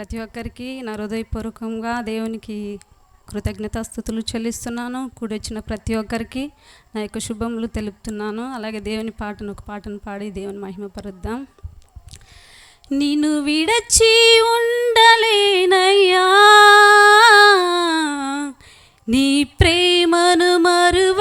ప్రతి ఒక్కరికి నా హృదయపూర్వకంగా దేవునికి కృతజ్ఞతాస్థుతులు చెల్లిస్తున్నాను. కూడొచ్చిన ప్రతి ఒక్కరికి నా యొక్క శుభములు తెలుపుతున్నాను. అలాగే దేవుని పాటను ఒక పాటను పాడి దేవుని మహిమపరుద్దాం నేను విడచి ఉండలేనయ్యా. నీ ప్రేమను మరువ